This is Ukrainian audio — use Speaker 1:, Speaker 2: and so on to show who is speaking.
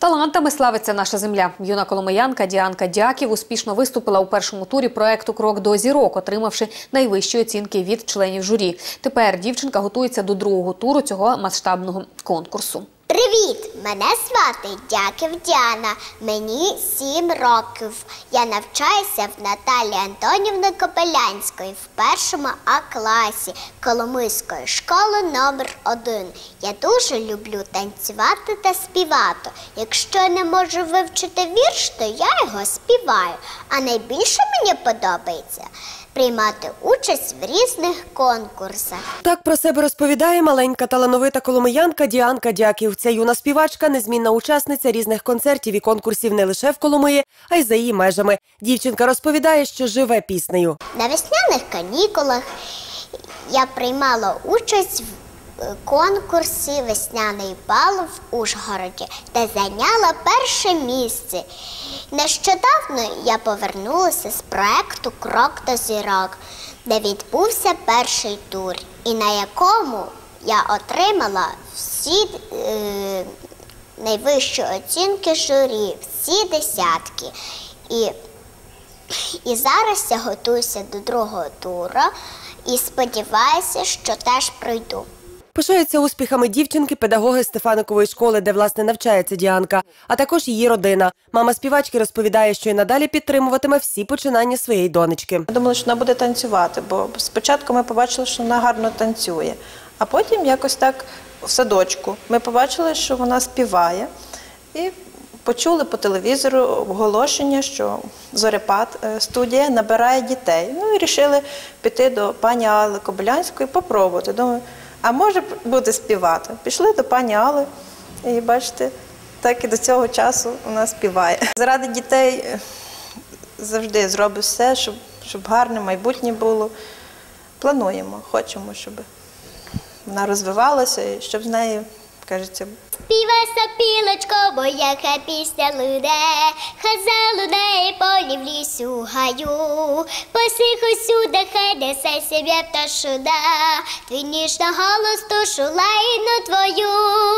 Speaker 1: Талантами славиться наша земля. Юна коломиянка Діанка Дяків успішно виступила у першому турі проекту Крок до зірок, отримавши найвищі оцінки від членів журі. Тепер дівчинка готується до другого туру цього масштабного конкурсу.
Speaker 2: Привіт! Мене звати Дяків Діана. Мені сім років. Я навчаюся в Наталі Антонівни Копелянської в першому А класі Коломийської школи номер 1 Я дуже люблю танцювати та співати. Якщо не можу вивчити вірш, то я його співаю. А найбільше мені подобається приймати участь в різних конкурсах.
Speaker 3: Так про себе розповідає маленька талановита коломиянка Діанка Дяків. Ця юна співачка, незмінна учасниця різних концертів і конкурсів не лише в Коломиї, а й за її межами. Дівчинка розповідає, що живе піснею.
Speaker 2: На весняних канікулах я приймала участь в конкурсі Весняний бал в Ужгороді та зайняла перше місце. Нещодавно я повернулася з проекту Крок до зірок, де відбувся перший тур, і на якому я отримала всі е, найвищі оцінки журі, всі десятки. І і зараз я готуюся до другого туру і сподіваюся, що теж пройду.
Speaker 3: Пишаються успіхами дівчинки, педагоги Стефаникової школи, де власне навчається Діанка, а також її родина. Мама співачки розповідає, що й надалі підтримуватиме всі починання своєї донечки.
Speaker 4: Ми думали, що вона буде танцювати, бо спочатку ми побачили, що вона гарно танцює, а потім якось так в садочку ми побачили, що вона співає, і почули по телевізору оголошення, що Зорепад е, студія набирає дітей. Ну і вирішили піти до пані Алли Кобилянської попробувати. Думаю, а може бути співати. Пішли до пані Алли, і бачите, так і до цього часу вона співає. Заради дітей е, завжди зробить все, щоб, щоб гарне майбутнє було. Плануємо, хочемо, щоб вона розвивалася і щоб з нею, кажеться,
Speaker 2: Співай сапілочко, бо яка пісня луне, хай залуне лісу гаю, посих усюди, хай несе себе пташина, твій ніжно голос тушу лайну твою.